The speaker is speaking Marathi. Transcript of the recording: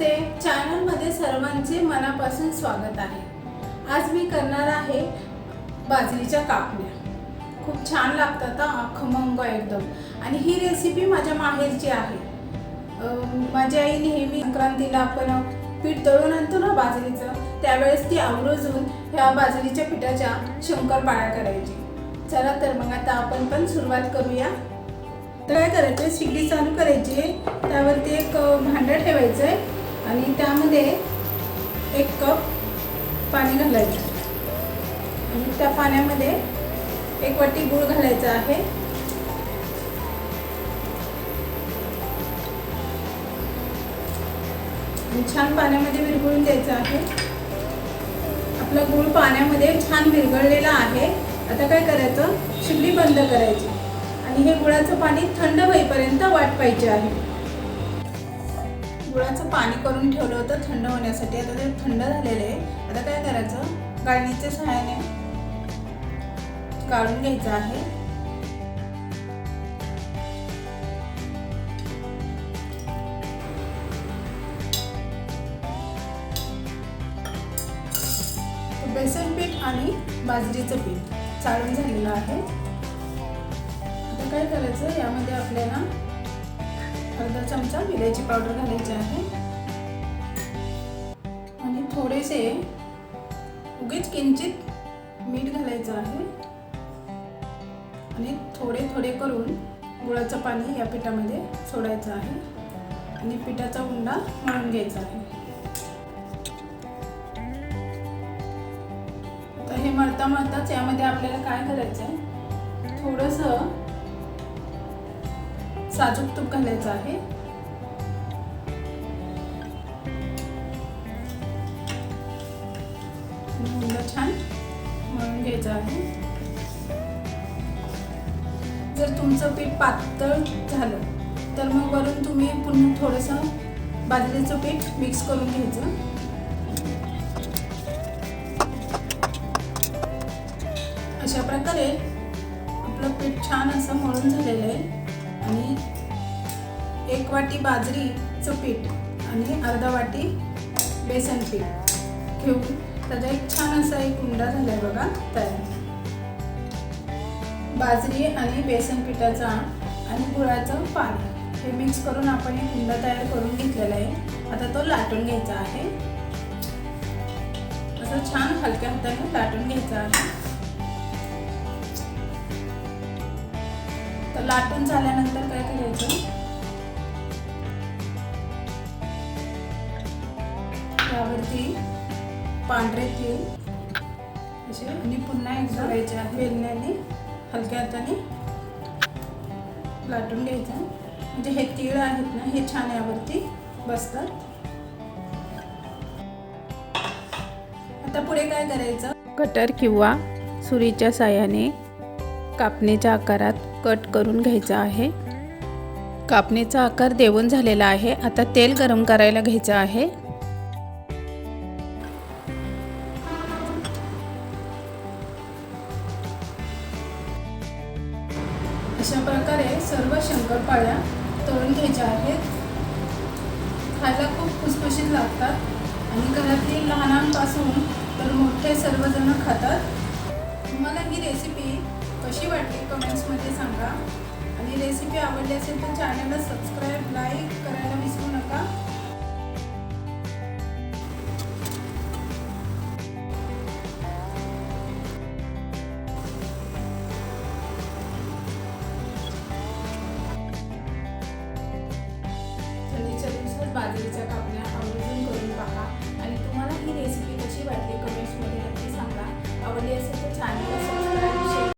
नमस्ते. चॅनलमध्ये सर्वांचे मनापासून स्वागत आहे. आज मी करणार आहे बाजरीच्या कापण्या खूप छान लागतात खमंग एकदम. आणि ही रेसिपी माझ्या माहेरची आहे. माझी आई नेहमी संक्रांतीला आपण पीठ दळून आणतो ना बाजरीचं त्यावेळेस ती आवर्जून ह्या बाजरीच्या पिठाच्या शंकरपाळ्या करायची. चला तर मग आता आपण पण सुरुवात करूया. तर काय करायचं आहे शिगडी चालू करायची आहे. त्यावरती एक भांडं ठेवायचं आहे आणि त्यामध्ये एक कप पाणी घालायचं. आणि त्या पाण्यामध्ये एक वाटी गूळ घालायचा आहे. छान पाण्यामध्ये विरघळून द्यायचं आहे. आपला गूळ पाण्यामध्ये छान विरघळलेला आहे. आता काय करायचं? शिगडी बंद करायची. आणि हे गुळाचं पाणी थंड होईपर्यंत वाट पाहिजे आहे. गुळाचं पाणी करून ठेवलं होतं थंड होण्यासाठी. आता ते थंड झालेलं आहे. आता काय करायचं? गाळणीच्या सहाय्याने गाळून घ्यायचं आहे. बेसन पीठ आणि बाजरीचं पीठ चाळून झालेलं आहे. आता काय करायचं? यामध्ये आपल्याला अर्धा चमचा विलायची पावडर घालायची आहे. आणि थोडेसे उगीच किंचित मीठ घालायचं आहे. आणि थोडे थोडे करून गुळाचं पाणी या पिठामध्ये सोडायचं आहे. आणि पिठाचा उंडा मळून घ्यायचा आहे. तर हे मळता मळताच यामध्ये आपल्याला काय करायचं आहे थोडंसं साजूक तूप घालायचं आहे. छान मळून घ्यायचं आहे. जर तुमचं पीठ पातळ झालं तर मग वरून तुम्ही पुन्हा थोडंसं बाजरीचं पीठ मिक्स करून घ्यायचं. अशा प्रकारे आपलं पीठ छान असं मळून झालेलं आहे. आणि एक वाटी बाजरीचं पीठ आणि अर्धा वाटी बेसन पीठ घेऊन त्याचा एक छान असा एक उंडा झाला आहे बघा तयार. बाजरी आणि बेसन पिठाचा आणि गुळाचं पाणी हे मिक्स करून आपण एक उंडा तयार करून घेतलेला आहे. आता तो लाटून घ्यायचा आहे. असं छान हलक्या हाताने लाटून घ्यायचा आहे. लाटून झाल्यानंतर काय करायचं? त्यावरती पांढरे तीळ असे आणि पुन्हा एक जोडायचे वेलण्याने हलक्या हाताने लाटून घ्यायचं. म्हणजे हे तीळ आहेत ना हे छान यावरती बसतात. आता पुढे काय करायचं? कटर किंवा सुरीच्या साह्याने कापणीच्या आकारात कट करून घ्यायचा आहे. कापणीचा आकार देऊन झालेला आहे. आता तेल गरम करायला घ्यायचं आहे. अशा प्रकारे सर्व शंकरपाळ्या तळून घ्यायच्या आहेत. खायला खूप खुसखुशीत लागतात. आणि घरातील लहानांपासून तर मोठे सर्वजण खातात. तुम्हाला ही रेसिपी कशी वाटली कमेंट्समध्ये सांगा. आणि रेसिपी आवडली असेल तर चॅनलला सबस्क्राईब लाईक करायला विसरू नका. बाजरीच्या कापण्या आवर्जून करून पहा. आणि तुम्हाला ही रेसिपी कशी वाटली कमेंट्समध्ये नक्की सांगा. आवडली असेल तर चॅनलला